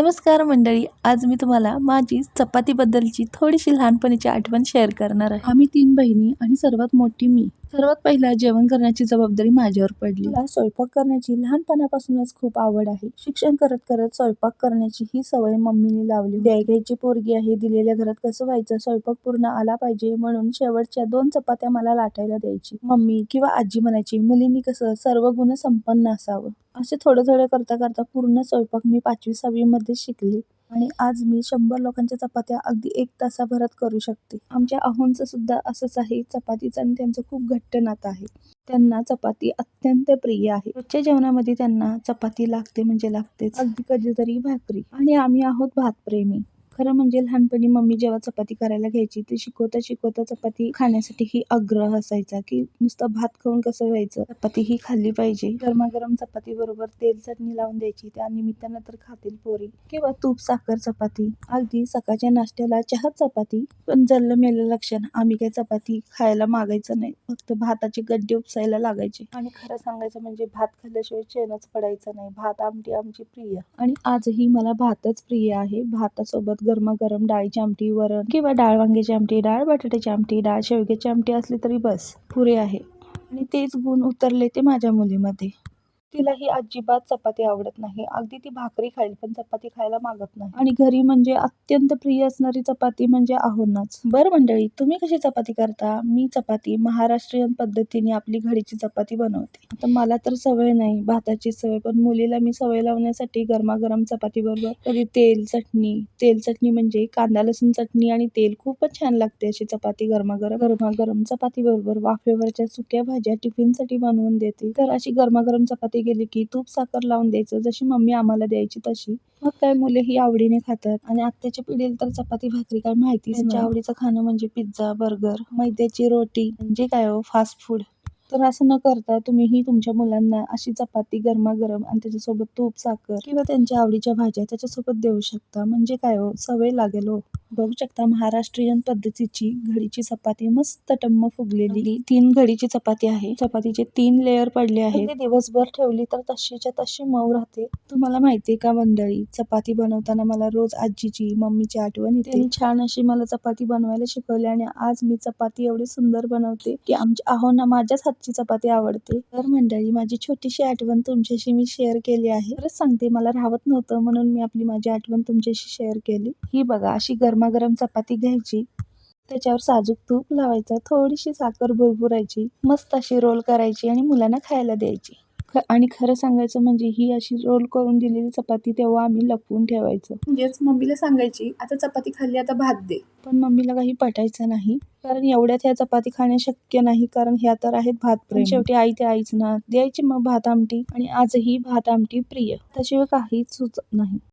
नमस्कार मंडळी आज मी तुम्हाला माझी चपातीबद्दलची थोडीशी लहानपणीची आठवण शेअर करणार आहे. आम्ही तीन बहिणी आणि सर्वात मोठी मी. सर्वात पहिला जेवण करण्याची जबाबदारी माझ्यावर पडली. मला स्वयंपाक करण्याची लहानपणापासूनच खूप आवड आहे. शिक्षण करत करत स्वयंपाक करण्याची ही सवय मम्मीने लावली द्यायची पोरगी आहे दिलेल्या घरात कसं व्हायचं स्वयंपाक पूर्ण आला पाहिजे म्हणून शेवटच्या दोन चपात्या मला लाटायला द्यायची. मम्मी किंवा आजी म्हणायची मुलींनी कसं सर्व गुण संपन्न असावं. असे थोडं थोडं करता करता पूर्ण स्वयंपाक मी पाचवी सहावी मध्ये शिकले. आणि आज मी शंभर लोकांच्या चपात्या अगदी एक तासाभरात करू शकते. आमच्या आहोंचं सुद्धा असंच आहे. चपातीचं आणि त्यांचं खूप घट्ट नातं आहे. त्यांना चपाती अत्यंत प्रिय आहे. रोजच्या जेवणामध्ये त्यांना चपाती लागते म्हणजे लागतेच. अगदी कधीतरी भाकरी. आणि आम्ही आहोत भातप्रेमी. खरं म्हणजे लहानपणी मम्मी जेव्हा चपाती करायला घ्यायची ते शिकवता शिकवता चपाती खाण्यासाठी ही आग्रह असायचा की नुसतं भात खाऊन कसं व्हायचं? चपाती ही खाल्ली पाहिजे. गरमागरम चपाती बरोबर तेल चटणी लावून द्यायची. त्या निमित्तानं तर खातील पोरी किंवा तूप साखर चपाती. अगदी सकाळच्या नाश्त्याला चहा चपाती. पण जल्लं मेलं लक्षण आम्ही काय चपाती खायला मागायचं नाही. फक्त भाताचे गड्डे उपसायला लागायचे. आणि खरं सांगायचं म्हणजे भात खाल्ल्याशिवाय चेनच पडायचं नाही. भात आमटी आमची प्रिय. आणि आजही मला भातच प्रिय आहे. भातासोबत गरमागरम डाळीची आमटी वरण किंवा डाळ वांग्याची आमटी डाळ बटाट्याची आमटी डाळ शेवग्याची आमटी असली तरी बस पुरे आहे. आणि तेच गुण उतरले ते माझ्या मुलीमध्ये. तिला ही अजिबात चपाती आवडत नाही. अगदी ती भाकरी खाईल पण चपाती खायला मागत नाही. आणि घरी म्हणजे अत्यंत प्रिय असणारी चपाती म्हणजे आहोनाच. बरं मंडळी तुम्ही कशी चपाती करता? मी चपाती महाराष्ट्रीयन पद्धतीने आपली घडीची चपाती बनवते. आता मला तर सवय नाही भाताची सवय पण मुलीला मी सवय लावण्यासाठी गरमागरम चपाती बरोबर कधी तेल चटणी तेल चटणी म्हणजे कांदा लसूण चटणी आणि तेल खूपच छान लागते अशी चपाती गरमागरम. गरमागरम चपाती बरोबर वाफेवरच्या सुक्या भाज्या टिफिनसाठी बनवून देते. तर अशी गरमागरम चपाती गेली की तूप साखर लावून द्यायचं. जशी मम्मी आम्हाला द्यायची तशी. मग काय मुले ही आवडीने खातात. आणि आत्ताच्या पिढीला तर चपाती भाकरी काय माहितीच त्यांच्या आवडीचं खाणं म्हणजे पिझ्झा बर्गर मैद्याची रोटी. म्हणजे काय हो? फास्ट फूड तर असं न करता तुम्हीही तुमच्या मुलांना अशी चपाती गरमागरम आणि त्याच्यासोबत तूप साखर किंवा त्यांच्या आवडीच्या भाज्या त्याच्यासोबत देऊ शकता. म्हणजे काय हो? सवय लागेल हो. बघू शकता महाराष्ट्रीयन पद्धतीची घडीची चपाती मस्त टम्म फुगलेली. तीन घडीची चपाती आहे. चपातीचे तीन लेअर पडले आहेत. ती दिवसभर ठेवली तर तशीच्या तशी मऊ राहते. तुम्हाला माहितीये का मंडळी? चपाती बनवताना मला रोज आजीची मम्मीची आठवण येते. छान अशी मला चपाती बनवायला शिकवली आणि आज मी चपाती एवढी सुंदर बनवते की आमच्या आहोंना माझ्याच हातची चपाती आवडते. तर मंडळी माझी छोटीशी आठवण तुमच्याशी मी शेअर केली आहे. तरच सांगते मला राहत नव्हतं म्हणून मी आपली माझी आठवण तुमच्याशी शेअर केली. ही बघा अशी गरमागरम चपाती घ्यायची. त्याच्यावर साजूक तूप लावायचं थोडीशी साखर भुरभुरायची मस्त अशी रोल करायची आणि मुलांना खायला द्यायची. ख- आणि खरं सांगायचं म्हणजे ही अशी रोल करून दिलेली चपाती तेव्हा आम्ही लपवून ठेवायचं. म्हणजेच मम्मीला सांगायची आता चपाती खाल्ली आता भात दे. पण मम्मीला काही पटायचं नाही. कारण एवढ्यात ह्या चपाती खाणे शक्य नाही कारण ह्या तर आहेत भात प्रेम शेवटी आई ते आईच ना. द्यायची मग भात आमटी. आणि आजही भात आमटी प्रिय. त्याशिवाय काहीच सुचत नाही.